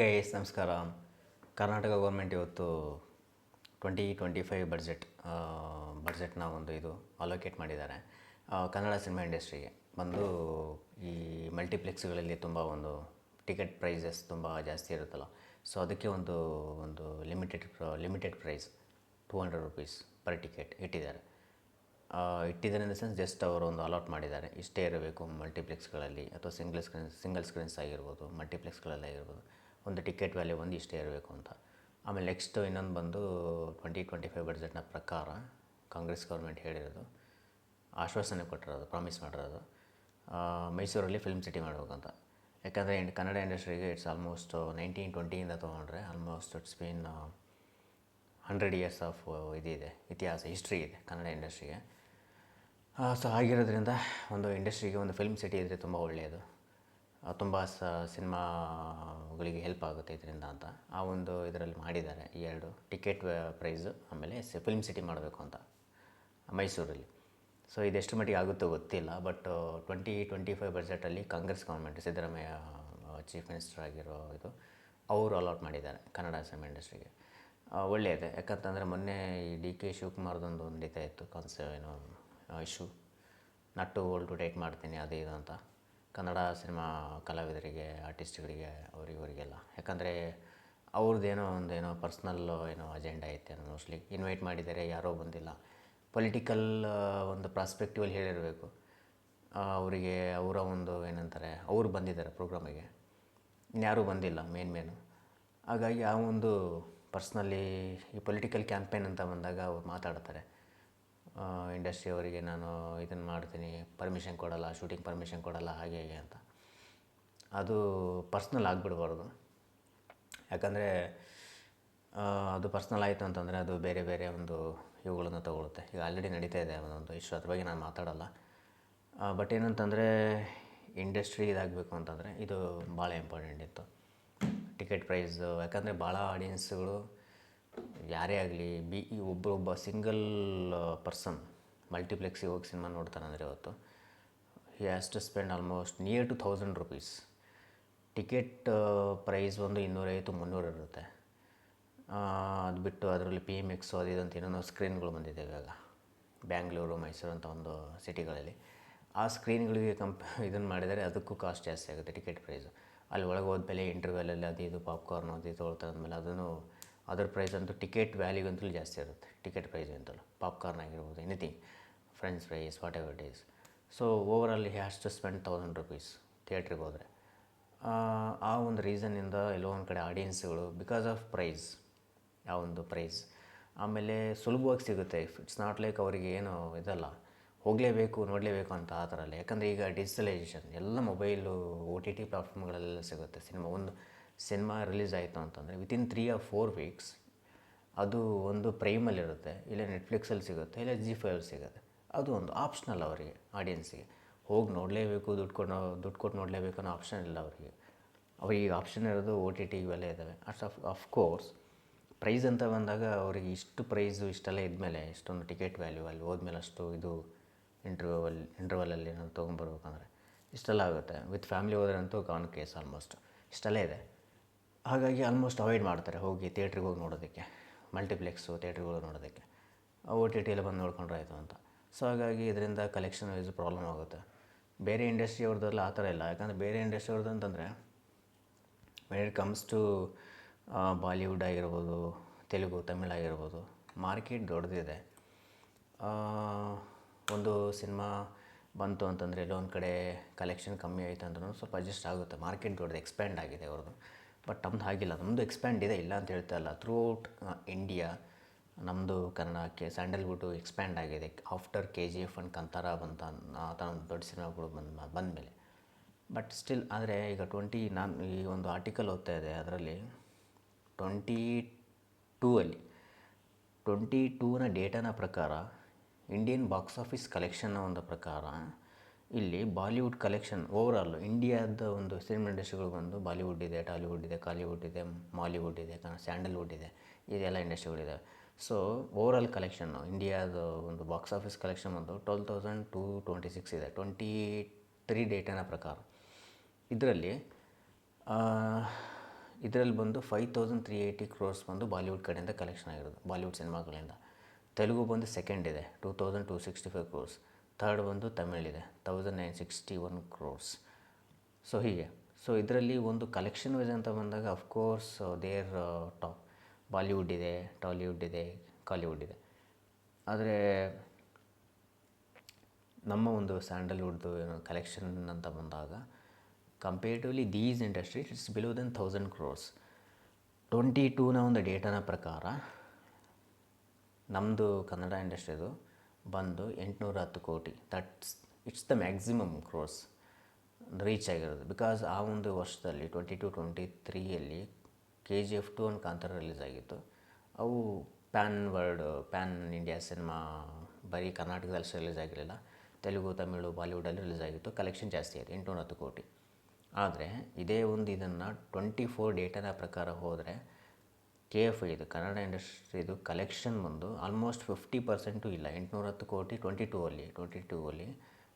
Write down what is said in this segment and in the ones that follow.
Guys ನಮಸ್ಕಾರ. Karnataka government ಇವತ್ತು twenty twenty five budget ಬಡ್ಜೆಟ್ನ ಒಂದು ಇದು ಅಲೋಕೇಟ್ ಮಾಡಿದ್ದಾರೆ. ಕನ್ನಡ ಸಿನಿಮಾ ಇಂಡಸ್ಟ್ರಿಗೆ ಬಂದು ಈ ಮಲ್ಟಿಪ್ಲೆಕ್ಸ್ಗಳಲ್ಲಿ ತುಂಬ ಒಂದು ಟಿಕೆಟ್ ಪ್ರೈಸಸ್ ತುಂಬ ಜಾಸ್ತಿ ಇರುತ್ತಲ್ಲ. ಸೊ ಅದಕ್ಕೆ ಒಂದು ಒಂದು limited limited price two hundred rupees per ticket ಇಟ್ಟಿದ್ದಾರೆ. ಇಟ್ಟಿದ್ದಾರೆ ಇನ್ ದ ಸೆನ್ಸ್ ಜಸ್ಟ್ ಅವರು ಒಂದು ಅಲಾಟ್ ಮಾಡಿದ್ದಾರೆ. ಇಷ್ಟೇ ಇರಬೇಕು ಮಲ್ಟಿಪ್ಲೆಕ್ಸ್ಗಳಲ್ಲಿ ಅಥವಾ ಸಿಂಗಲ್ ಸ್ಕ್ರೀನ್ ಸಿಂಗಲ್ ಸ್ಕ್ರೀನ್ಸ್ ಆಗಿರ್ಬೋದು ಮಲ್ಟಿಪ್ಲೆಕ್ಸ್ಗಳಲ್ಲಿ ಆಗಿರ್ಬೋದು. ಒಂದು ಟಿಕೆಟ್ ವ್ಯಾಲ್ಯೂ ಒಂದು ಇಷ್ಟೇ ಇರಬೇಕು ಅಂತ. ಆಮೇಲೆ ನೆಕ್ಸ್ಟ್ ಇನ್ನೊಂದು ಬಂದು ಟ್ವೆಂಟಿ ಟ್ವೆಂಟಿ ಫೈವ್ ಬಡ್ಜೆಟ್ನ ಪ್ರಕಾರ ಕಾಂಗ್ರೆಸ್ ಗೌರ್ಮೆಂಟ್ ಹೇಳಿರೋದು, ಆಶ್ವಾಸನೆ ಕೊಟ್ಟಿರೋದು ಪ್ರಾಮಿಸ್ ಮಾಡಿರೋದು. ಮೈಸೂರಲ್ಲಿ ಫಿಲ್ಮ್ ಸಿಟಿ ಮಾಡಬೇಕಂತ. ಯಾಕಂದರೆ ಇಂಡ್, ಕನ್ನಡ ಇಂಡಸ್ಟ್ರಿಗೆ ಇಟ್ಸ್ ಆಲ್ಮೋಸ್ಟ್ ನೈನ್ಟೀನ್ ಟ್ವೆಂಟಿಯಿಂದ ತೊಗೊಂಡ್ರೆ almost it's been hundred years of ಇದಿದೆ, ಇತಿಹಾಸ ಹಿಸ್ಟ್ರಿ ಇದೆ ಕನ್ನಡ ಇಂಡಸ್ಟ್ರಿಗೆ ಸೊ ಆಗಿರೋದ್ರಿಂದ ಒಂದು ಇಂಡಸ್ಟ್ರಿಗೆ ಒಂದು ಫಿಲ್ಮ್ ಸಿಟಿ ಇದ್ದರೆ ತುಂಬ ಒಳ್ಳೆಯದು. ತುಂಬ ಸ, ಸಿನಿಮಾಗಳಿಗೆ ಹೆಲ್ಪ್ ಆಗುತ್ತೆ ಇದರಿಂದ ಅಂತ. ಆ ಒಂದು ಇದರಲ್ಲಿ ಮಾಡಿದ್ದಾರೆ ಈ ಎರಡು ಟಿಕೆಟ್ ಪ್ರೈಸು ಆಮೇಲೆ ಫಿಲ್ಮ್ ಸಿಟಿ ಮಾಡಬೇಕು ಅಂತ, ಮೈಸೂರಲ್ಲಿ. ಸೊ ಇದೆಷ್ಟು ಮಟ್ಟಿಗೆ ಆಗುತ್ತೋ ಗೊತ್ತಿಲ್ಲ but twenty twenty five ಬಜೆಟಲ್ಲಿ Congress government Siddaramaiah chief minister ಆಗಿರೋ ಇದು, ಅವರು ಅಲಾಟ್ ಮಾಡಿದ್ದಾರೆ ಕನ್ನಡ ಸಿನಿಮಾ ಇಂಡಸ್ಟ್ರಿಗೆ ಒಳ್ಳೆಯದೇ, ಯಾಕಂತಂದರೆ ಮೊನ್ನೆ ಈ ಡಿ ಕೆ ಶಿವಕುಮಾರ್ದೊಂದು ಒಂದು ಇದಾಯಿತು ಕಾನ್ಸೆ ಏನೋ ಇಶ್ಯೂ ನಟ್ಟು ಓಲ್ಡ್ ಟು ಡೇಟ್ ಮಾಡ್ತೀನಿ, ಅದು ಇದು ಅಂತ. ಕನ್ನಡ ಸಿನಿಮಾ ಕಲಾವಿದರಿಗೆ ಆರ್ಟಿಸ್ಟ್ಗಳಿಗೆ ಅವರಿವರಿಗೆಲ್ಲ ಯಾಕಂದರೆ ಅವ್ರದ್ದೇನೋ ಒಂದೇನೋ ಪರ್ಸ್ನಲ್ ಏನೋ ಅಜೆಂಡಾ ಐತೆ ಮೋಸ್ಟ್ಲಿ ಇನ್ವೈಟ್ ಮಾಡಿದ್ದಾರೆ ಯಾರೋ ಬಂದಿಲ್ಲ. ಪೊಲಿಟಿಕಲ್ ಒಂದು ಪ್ರಾಸ್ಪೆಕ್ಟಿವಲ್ಲಿ ಹೇಳಿರಬೇಕು. ಅವರಿಗೆ ಅವರ ಒಂದು ಏನಂತಾರೆ, ಅವರು ಬಂದಿದ್ದಾರೆ ಪ್ರೋಗ್ರಾಮಿಗೆ ಇನ್ಯಾರೂ ಬಂದಿಲ್ಲ ಮೇನ್ ಮೇನು ಹಾಗಾಗಿ ಆ ಒಂದು ಪರ್ಸ್ನಲಿ ಈ ಪೊಲಿಟಿಕಲ್ ಕ್ಯಾಂಪೇನ್ ಅಂತ ಬಂದಾಗ ಅವ್ರು ಮಾತಾಡ್ತಾರೆ. ಇಂಡಸ್ಟ್ರಿ ಅವರಿಗೆ ನಾನು ಇದನ್ನು ಮಾಡ್ತೀನಿ ಪರ್ಮಿಷನ್ ಕೊಡಲ್ಲ ಶೂಟಿಂಗ್ ಪರ್ಮಿಷನ್ ಕೊಡಲ್ಲ, ಹಾಗೆ ಹೀಗೆ ಅಂತ. ಅದು ಪರ್ಸ್ನಲ್ ಆಗಿಬಿಡ್ಬಾರ್ದು. ಯಾಕಂದರೆ ಅದು ಪರ್ಸ್ನಲ್ ಆಯಿತು ಅಂತಂದರೆ ಅದು ಬೇರೆ ಬೇರೆ ಒಂದು ಇವುಗಳನ್ನು ತಗೊಳುತ್ತೆ. ಈಗ ಆಲ್ರೆಡಿ ನಡೀತಾ ಇದೆ ಒಂದೊಂದು ಇಷ್ಟು ಅದ್ರ ಬಗ್ಗೆ ನಾನು ಮಾತಾಡಲ್ಲ. ಬಟ್ ಏನಂತಂದರೆ ಇಂಡಸ್ಟ್ರಿ ಇದಾಗಬೇಕು ಅಂತಂದರೆ ಇದು ಭಾಳ ಇಂಪಾರ್ಟೆಂಟ್ ಇತ್ತು. ಟಿಕೆಟ್ ಪ್ರೈಸು ಯಾಕಂದರೆ ಭಾಳ ಆಡಿಯನ್ಸ್ಗಳು ಯಾರೇ ಆಗಲಿ, ಬಿ, ಈ ಒಬ್ಬರೊಬ್ಬ ಸಿಂಗಲ್ ಪರ್ಸನ್ ಮಲ್ಟಿಪ್ಲೆಕ್ಸಿಗೆ ಹೋಗಿ ಸಿನಿಮಾ ನೋಡ್ತಾನಂದರೆ ಇವತ್ತು he has to spend almost near two thousand rupees ticket price ಒಂದು ಇನ್ನೂರೈವತ್ತು, ಮುನ್ನೂರು ಇರುತ್ತೆ. ಅದು ಬಿಟ್ಟು ಅದರಲ್ಲಿ ಪಿ ಎಂ ಎಕ್ಸು ಅದು ಇದಂತ ಇನ್ನೊಂದು ಸ್ಕ್ರೀನ್ಗಳು ಬಂದಿದೆ ಇವಾಗ. ಬ್ಯಾಂಗ್ಳೂರು ಮೈಸೂರು ಅಂತ ಒಂದು ಸಿಟಿಗಳಲ್ಲಿ ಆ ಸ್ಕ್ರೀನ್ಗಳಿಗೆ ಕಂಪ್ ಇದನ್ನು ಮಾಡಿದರೆ ಅದಕ್ಕೂ ಕಾಸ್ಟ್ ಜಾಸ್ತಿ ಆಗುತ್ತೆ ಟಿಕೆಟ್ ಪ್ರೈಸು ಅಲ್ಲಿ ಒಳಗೆ ಹೋದ್ಮೇಲೆ ಇಂಟರ್ವ್ಯೂಲಲ್ಲಿ ಅದು ಇದು ಪಾಪ್ಕಾರ್ನ್ ಅದು ಇದು ತೊಗೊಳ್ತಾ ಅಂದಮೇಲೆ ಅದನ್ನು ಅದರ ಪ್ರೈಸ್ ಅಂತೂ ಟಿಕೆಟ್ ವ್ಯಾಲ್ಯೂ ಅಂತಲೂ ಜಾಸ್ತಿ ಇರುತ್ತೆ ಟಿಕೆಟ್ ಪ್ರೈಸ್ ಅಂತಲೂ. ಪಾಪ್ಕಾರ್ನ್ ಆಗಿರ್ಬೋದು anything french fries whatever it is so overall has to spend thousand rupees ಥಿಯೇಟ್ರಿಗೆ ಹೋದರೆ. ಆ ಒಂದು ರೀಸನ್ನಿಂದ ಎಲ್ಲೋ ಒಂದು ಕಡೆ ಆಡಿಯನ್ಸ್ಗಳು ಬಿಕಾಸ್ ಆಫ್ ಪ್ರೈಸ್ ಆ ಒಂದು ಪ್ರೈಸ್ ಆಮೇಲೆ ಸುಲಭವಾಗಿ ಸಿಗುತ್ತೆ. ಇಟ್ಸ್ ನಾಟ್ ಲೈಕ್ ಅವರಿಗೆ ಏನು ಇದಲ್ಲ, ಹೋಗಲೇಬೇಕು, ನೋಡಲೇಬೇಕು ಅಂತ ಆ ಥರ ಅಲ್ಲ. ಯಾಕಂದರೆ ಈಗ ಡಿಜಿಟಲೈಸೇಷನ್ ಎಲ್ಲ ಮೊಬೈಲು ಒ ಟಿ ಟಿ ಪ್ಲಾಟ್ಫಾರ್ಮ್ಗಳಲ್ಲೆಲ್ಲ ಸಿಗುತ್ತೆ. ಸಿನಿಮಾ ಒಂದು ಸಿನಿಮಾ ರಿಲೀಸ್ ಆಯಿತು ಅಂತಂದರೆ within three or four weeks ಅದು ಒಂದು ಪ್ರೈಮಲ್ಲಿರುತ್ತೆ ಇಲ್ಲ ನೆಟ್ಫ್ಲಿಕ್ಸಲ್ಲಿ ಸಿಗುತ್ತೆ, ಇಲ್ಲ ಜಿ ಫೈವಲ್ಲಿ ಸಿಗುತ್ತೆ. ಅದು ಒಂದು ಆಪ್ಷನಲ್ ಅವರಿಗೆ ಆಡಿಯನ್ಸಿಗೆ ಹೋಗಿ ನೋಡಲೇಬೇಕು, ದುಡ್ಡು ಕೊಟ್ಟು ದುಡ್ಡು ಕೊಟ್ಟು ನೋಡಲೇಬೇಕು ಅನ್ನೋ ಆಪ್ಷನ್ ಇಲ್ಲ ಅವರಿಗೆ. ಅವರಿಗೆ ಆಪ್ಷನ್ ಇರೋದು ಓ ಟಿ ಟಿ ಇವೆಲ್ಲ ಇದ್ದಾವೆ ಅಷ್ಟು ಆಫ್ ಆಫ್ಕೋರ್ಸ್ ಪ್ರೈಸ್ ಅಂತ ಬಂದಾಗ ಅವರಿಗೆ ಇಷ್ಟು ಪ್ರೈಸು ಇಷ್ಟೆಲ್ಲ ಇದ್ಮೇಲೆ, ಇಷ್ಟೊಂದು ಟಿಕೆಟ್ ವ್ಯಾಲ್ಯೂ ಅಲ್ಲಿ ಹೋದ್ಮೇಲೆ ಅಷ್ಟು ಇದು ಇಂಟರ್ವ್ಯೂವಲ್ಲಿ ಇಂಟರ್ವಲಲ್ಲಿ ಏನಾದ್ರು ತೊಗೊಂಡ್ಬರ್ಬೇಕಂದ್ರೆ ಇಷ್ಟೆಲ್ಲ ಆಗುತ್ತೆ. ವಿತ್ ಫ್ಯಾಮಿಲಿ ಹೋದ್ರೆ ಅಂತೂ ಕಾನ್ ಕೇಸ್ ಆಲ್ಮೋಸ್ಟ್ ಇಷ್ಟೆಲ್ಲ ಇದೆ. ಹಾಗಾಗಿ ಆಲ್ಮೋಸ್ಟ್ ಅವಾಯ್ಡ್ ಮಾಡ್ತಾರೆ ಹೋಗಿ ಥಿಯೇಟ್ರಿಗೆ ಹೋಗಿ ನೋಡೋದಕ್ಕೆ. ಮಲ್ಟಿಪ್ಲೆಕ್ಸು ಥಿಯೇಟ್ರಿಗೆ ಹೋಗಿ ನೋಡೋದಕ್ಕೆ. ಓ ಟಿ ಟಿಯಲ್ಲಿ ಬಂದು ನೋಡ್ಕೊಂಡ್ರೆ ಆಯಿತು ಅಂತ. ಸೊ ಹಾಗಾಗಿ ಇದರಿಂದ ಕಲೆಕ್ಷನ್ ವೈಸ್ ಪ್ರಾಬ್ಲಮ್ ಆಗುತ್ತೆ. ಬೇರೆ ಇಂಡಸ್ಟ್ರಿ ಅವ್ರದ್ದೆಲ್ಲ ಆ ಥರ ಇಲ್ಲ. ಯಾಕಂದರೆ ಬೇರೆ ಇಂಡಸ್ಟ್ರಿ ಅವ್ರದ್ದು ಅಂತಂದರೆ when it comes to Bollywood ಆಗಿರ್ಬೋದು, ತೆಲುಗು, ತಮಿಳ್ ಆಗಿರ್ಬೋದು ಮಾರ್ಕೆಟ್ ದೊಡ್ಡದಿದೆ ಒಂದು ಸಿನಿಮಾ ಬಂತು ಅಂತಂದರೆ ಎಲ್ಲೋ ಕಡೆ ಕಲೆಕ್ಷನ್ ಕಮ್ಮಿ ಆಯಿತು ಅಂದ್ರೂ ಸ್ವಲ್ಪ ಅಡ್ಜಸ್ಟ್ ಆಗುತ್ತೆ. ಮಾರ್ಕೆಟ್ ದೊಡ್ಡದು ಎಕ್ಸ್ಪ್ಯಾಂಡ್ ಆಗಿದೆ ಅವ್ರದ್ದು. ಬಟ್ ನಮ್ದು ಹಾಗಿಲ್ಲ. ನಮ್ಮದು ಎಕ್ಸ್ಪ್ಯಾಂಡ್ ಇದೆ. ಇಲ್ಲ ಅಂತ ಹೇಳ್ತಾ ಇಲ್ಲ. ಥ್ರೂ ಔಟ್ ಇಂಡಿಯಾ ನಮ್ಮದು ಕನ್ನಡಕ್ಕೆ ಸ್ಯಾಂಡಲ್ವುಡ್ಡು ಎಕ್ಸ್ಪ್ಯಾಂಡ್ ಆಗಿದೆ. After K G F and Kantara ಬಂತ, ಆ ಥರ ಒಂದು ದೊಡ್ಡ ಸಿನಿಮಾಗಳು ಬಂದ ಮೇಲೆ ಬಟ್ ಸ್ಟಿಲ್ ಆದರೆ ಈಗ ಟ್ವೆಂಟಿ ನಾನು ಈ ಒಂದು ಆರ್ಟಿಕಲ್ ಓದ್ತಾ ಇದೆ ಅದರಲ್ಲಿ ಟ್ವೆಂಟಿ ಟೂ ಅಲ್ಲಿ ಟ್ವೆಂಟಿ ಟೂನ ಡೇಟಾನ ಪ್ರಕಾರ ಇಂಡಿಯನ್ ಬಾಕ್ಸ್ ಆಫೀಸ್ ಕಲೆಕ್ಷನ್ನ ಒಂದು ಪ್ರಕಾರ ಇಲ್ಲಿ ಬಾಲಿವುಡ್ ಕಲೆಕ್ಷನ್ ಓವರಾಲ್ ಇಂಡಿಯಾದ ಒಂದು ಸಿನಿಮಾ ಇಂಡಸ್ಟ್ರಿಗಳು ಬಂದು ಬಾಲಿವುಡ್ ಇದೆ, ಟಾಲಿವುಡ್ ಇದೆ, ಕಾಲಿವುಡ್ ಇದೆ, ಮಾಲಿವುಡ್ ಇದೆ ಸ್ಯಾಂಡಲ್ವುಡ್ ಇದೆ, ಇದೆಲ್ಲ ಇಂಡಸ್ಟ್ರಿಗಳಿದೆ ಸೊ ಓವರಾಲ್ ಕಲೆಕ್ಷನ್ನು ಇಂಡಿಯಾದ ಒಂದು ಬಾಕ್ಸ್ ಆಫೀಸ್ ಕಲೆಕ್ಷನ್ ಬಂದು twelve thousand two twenty six ಇದೆ ಟ್ವೆಂಟಿ ತ್ರೀ ಡೇಟನ ಪ್ರಕಾರ. ಇದರಲ್ಲಿ ಇದರಲ್ಲಿ ಬಂದು five thousand three eighty crores ಬಂದು ಬಾಲಿವುಡ್ ಕಡೆಯಿಂದ ಕಲೆಕ್ಷನ್ ಆಗಿರೋದು, ಬಾಲಿವುಡ್ ಸಿನಿಮಾಗಳಿಂದ ತೆಲುಗು ಬಂದು ಸೆಕೆಂಡ್ ಇದೆ two thousand two sixty five crores third ಬಂದು ತಮಿಳಿದೆ thousand nine sixty one crores so ಹೀಗೆ. ಸೊ ಇದರಲ್ಲಿ ಒಂದು ಕಲೆಕ್ಷನ್ ವೈಸ್ ಅಂತ ಬಂದಾಗ of course there top Bollywood ಇದೆ ಟಾಲಿವುಡ್ ಇದೆ ಕಾಲಿವುಡ್ ಇದೆ. ಆದರೆ ನಮ್ಮ ಒಂದು ಸ್ಯಾಂಡಲ್ವುಡ್ದು ಏನು ಕಲೆಕ್ಷನ್ ಅಂತ ಬಂದಾಗ comparatively these industry it's below than thousand crores twenty ಟೂನ ಒಂದು ಡೇಟಾನ ಪ್ರಕಾರ ನಮ್ಮದು ಕನ್ನಡ ಇಂಡಸ್ಟ್ರಿದು ಬಂದು ಎಂಟುನೂರ ಹತ್ತು ಕೋಟಿ. That's it's the maximum crores reach ಆಗಿರೋದು. ಬಿಕಾಸ್ ಆ ಒಂದು ವರ್ಷದಲ್ಲಿ ಟ್ವೆಂಟಿ ಟು ಟ್ವೆಂಟಿ ತ್ರೀಯಲ್ಲಿ ಕೆ ಜಿ ಎಫ್ ಟು ಒಂದು ಕಾಂತರ ರಿಲೀಸ್ ಆಗಿತ್ತು. ಅವು pan world pan India cinema ಬರೀ ಕರ್ನಾಟಕದಲ್ಲಿ ರಿಲೀಸ್ ಆಗಿರಲಿಲ್ಲ. ತೆಲುಗು, ತಮಿಳು, ಬಾಲಿವುಡಲ್ಲಿ ರಿಲೀಸ್ ಆಗಿತ್ತು. ಕಲೆಕ್ಷನ್ ಜಾಸ್ತಿ ಆಯಿತು, ಎಂಟುನೂರ ಹತ್ತು ಕೋಟಿ. ಆದರೆ ಇದೇ ಒಂದು ಇದನ್ನು ಟ್ವೆಂಟಿ ಫೋರ್ ಡೇಟಾದ ಪ್ರಕಾರ ಹೋದರೆ ಕೆ ಎಫ್ ಇದು. ಕನ್ನಡ ಇಂಡಸ್ಟ್ರಿದು ಕಲೆಕ್ಷನ್ ಬಂದು ಆಲ್ಮೋಸ್ಟ್ ಫಿಫ್ಟಿ ಪರ್ಸೆಂಟು ಇಲ್ಲ. ಎಂಟುನೂರ ಹತ್ತು ಕೋಟಿ ಟ್ವೆಂಟಿ ಟೂ ಅಲ್ಲಿ ಟ್ವೆಂಟಿ ಟೂ ಅಲ್ಲಿ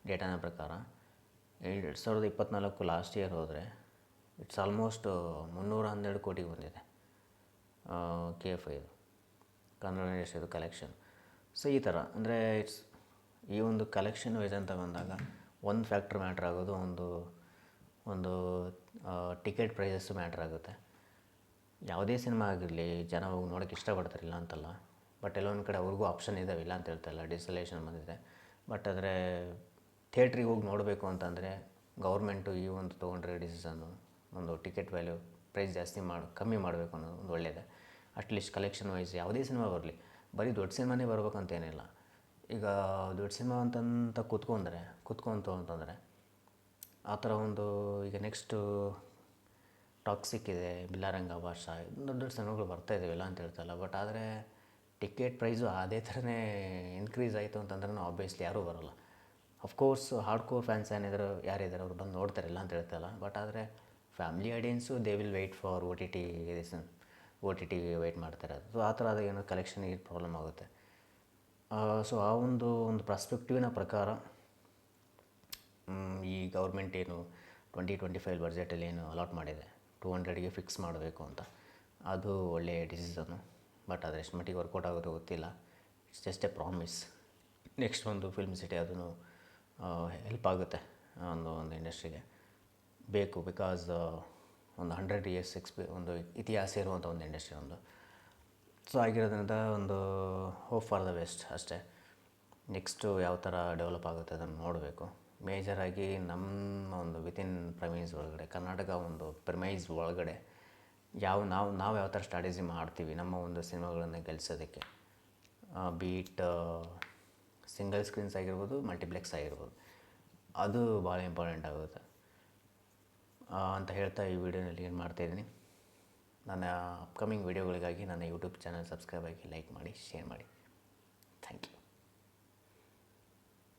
ಡೇಟಾನ ಪ್ರಕಾರ. ಎರಡು ಸಾವಿರದ ಇಪ್ಪತ್ತ್ನಾಲ್ಕು ಲಾಸ್ಟ್ ಇಯರ್ ಹೋದರೆ ಇಟ್ಸ್ ಆಲ್ಮೋಸ್ಟ್ ಮುನ್ನೂರ ಹನ್ನೆರಡು ಕೋಟಿಗೆ ಬಂದಿದೆ. ಕೆ ಎಫ್ ಇದು. ಕನ್ನಡ ಇಂಡಸ್ಟ್ರಿದು ಕಲೆಕ್ಷನ್ ಸೊ ಈ ಥರ ಅಂದರೆ ಇಟ್ಸ್ ಈ ಒಂದು ಕಲೆಕ್ಷನ್ ವೈಸ್ ಅಂತ ಬಂದಾಗ ಒಂದು ಫ್ಯಾಕ್ಟ್ರ್ ಮ್ಯಾಟ್ರ್ ಆಗೋದು, ಒಂದು ಒಂದು ಟಿಕೆಟ್ ಪ್ರೈಸಸ್ ಮ್ಯಾಟ್ರ್ ಆಗುತ್ತೆ. ಯಾವುದೇ ಸಿನಿಮಾ ಆಗಿರಲಿ, ಜನ ಹೋಗಿ ನೋಡೋಕ್ಕೆ ಇಷ್ಟಪಡ್ತಾರಿಲ್ಲ ಅಂತಲ್ಲ ಬಟ್ ಎಲ್ಲೊಂದು ಕಡೆ ಅವ್ರಿಗೂ ಆಪ್ಷನ್ ಇದಾವೆ, ಇಲ್ಲ ಅಂತ ಹೇಳ್ತಾ ಇಲ್ಲ ಡಿಸಲೇಷನ್ ಬಂದಿದೆ. ಬಟ್ ಆದರೆ ಥಿಯೇಟ್ರಿಗೆ ಹೋಗಿ ನೋಡಬೇಕು ಅಂತಂದರೆ ಗೌರ್ಮೆಂಟು ಈ ಒಂದು ತೊಗೊಂಡ್ರೆ ಡಿಸಿಷನ್ನು ಒಂದು ಟಿಕೆಟ್ ವ್ಯಾಲ್ಯೂ ಪ್ರೈಸ್ ಜಾಸ್ತಿ ಮಾಡಿ, ಕಮ್ಮಿ ಮಾಡಬೇಕು ಅನ್ನೋದು ಒಂದು ಒಳ್ಳೆಯದೇ ಅಟ್ಲೀಸ್ಟ್ ಕಲೆಕ್ಷನ್ ವೈಸ್ ಯಾವುದೇ ಸಿನಿಮಾ ಬರಲಿ, ಬರೀ ದೊಡ್ಡ ಸಿನಿಮಾನೇ ಬರ್ಬೇಕಂತೇನಿಲ್ಲ ಈಗ ದೊಡ್ಡ ಸಿನಿಮಾ ಅಂತಂತ ಕೂತ್ಕೊಂಡ್ರೆ ಕೂತ್ಕೊಂತು ಅಂತಂದರೆ ಆ ಥರ ಒಂದು ಈಗ ನೆಕ್ಸ್ಟು ಟಾಕ್ಸಿಕ್ ಇದೆ ಬಿಲ್ಲಾರಂಗ ಭಾಷಾ ದೊಡ್ಡ ದೊಡ್ಡ ಸಿನಿಮಾಗಳು ಬರ್ತಾ ಇದ್ದಾವೆ ಇಲ್ಲ ಅಂತ ಹೇಳ್ತಲ್ಲ ಬಟ್ ಆದರೆ ಟಿಕೆಟ್ ಪ್ರೈಸು ಅದೇ ಥರನೇ ಇನ್ಕ್ರೀಸ್ ಆಯಿತು ಅಂತಂದ್ರೆ ಆಬ್ವಿಯಸ್ಲಿ ಯಾರೂ ಬರೋಲ್ಲ. ಅಫ್ಕೋರ್ಸ್ ಹಾರ್ಡ್ ಕೋರ್ ಫ್ಯಾನ್ಸ್ ಏನಿದ್ರು ಯಾರಿದ್ದಾರೆ ಅವ್ರು ಬಂದು ನೋಡ್ತಾರೆ ಇಲ್ಲ ಅಂತ ಹೇಳ್ತಲ್ಲ ಬಟ್ ಆದರೆ family audience they will wait for O T T O T T wait ಮಾಡ್ತಾರೆ. ಸೊ ಆ ಥರ ಏನು ಏನೋ ಪ್ರಾಬ್ಲಮ್ ಆಗುತ್ತೆ. ಸೊ ಆ ಒಂದು ಒಂದು ಪ್ರಾಸ್ಪೆಕ್ಟಿವಿನ ಪ್ರಕಾರ ಈ ಗೌರ್ಮೆಂಟ್ ಏನು ಟ್ವೆಂಟಿ ಟ್ವೆಂಟಿ ಫೈವ್ ಬಜೆಟಲ್ಲಿ ಏನು ಅಲಾಟ್ ಮಾಡಿದೆ. ಟೂ ಹಂಡ್ರೆಡ್ಗೆ ಫಿಕ್ಸ್ ಮಾಡಬೇಕು ಅಂತ. ಅದು ಒಳ್ಳೆಯ ಡಿಸಿಷನು ಬಟ್ ಅದು ಎಷ್ಟು ಮಟ್ಟಿಗೆ ವರ್ಕೌಟ್ ಆಗುತ್ತೋ ಗೊತ್ತಿಲ್ಲ. It's just a promise next ಒಂದು ಫಿಲ್ಮ್ ಸಿಟಿ ಅದನ್ನು ಹೆಲ್ಪ್ ಆಗುತ್ತೆ, ಒಂದು ಒಂದು ಇಂಡಸ್ಟ್ರಿಗೆ ಬೇಕು ಬಿಕಾಸ್ ಒಂದು ಹಂಡ್ರೆಡ್ ಇಯರ್ಸ್ ಎಕ್ಸ್ಪಿ ಒಂದು ಇತಿಹಾಸ ಇರುವಂಥ ಒಂದು ಇಂಡಸ್ಟ್ರಿ ಒಂದು. ಸೊ ಆಗಿರೋದ್ರಿಂದ ಒಂದು ಹೋಪ್ ಫಾರ್ ದ ಬೆಸ್ಟ್ ಅಷ್ಟೇ. ನೆಕ್ಸ್ಟು ಯಾವ ಥರ ಡೆವಲಪ್ ಆಗುತ್ತೆ ಅದನ್ನು ನೋಡಬೇಕು. ಮೇಜರಾಗಿ ನಮ್ಮ ಒಂದು ವಿತಿನ್ ಪ್ರಮೈಸ್ ಒಳಗಡೆ, ಕರ್ನಾಟಕ ಒಂದು ಪ್ರಮೈಸ್ ಒಳಗಡೆ ಯಾವ ನಾವು ನಾವು ಯಾವ ಥರ ಸ್ಟ್ರಾಟಜಿ ಮಾಡ್ತೀವಿ ನಮ್ಮ ಒಂದು ಸಿನಿಮಾಗಳನ್ನು ಗೆಲ್ಲಿಸೋದಕ್ಕೆ ಬೀಟ್ ಸಿಂಗಲ್ ಸ್ಕ್ರೀನ್ಸ್ ಆಗಿರ್ಬೋದು ಮಲ್ಟಿಪ್ಲೆಕ್ಸ್ ಆಗಿರ್ಬೋದು. ಅದು ಭಾಳ ಇಂಪಾರ್ಟೆಂಟ್ ಆಗುತ್ತೆ. ಅಂತ ಹೇಳ್ತಾ ಈ ವಿಡಿಯೋನಲ್ಲಿ ಏನು ಮಾಡ್ತಾಯಿದ್ದೀನಿ ನನ್ನ ಅಪ್ಕಮಿಂಗ್ ವೀಡಿಯೋಗಳಿಗಾಗಿ ನನ್ನ ಯೂಟ್ಯೂಬ್ ಚಾನಲ್ ಸಬ್ಸ್ಕ್ರೈಬ್ ಆಗಿ ಲೈಕ್ ಮಾಡಿ ಶೇರ್ ಮಾಡಿ. Thank you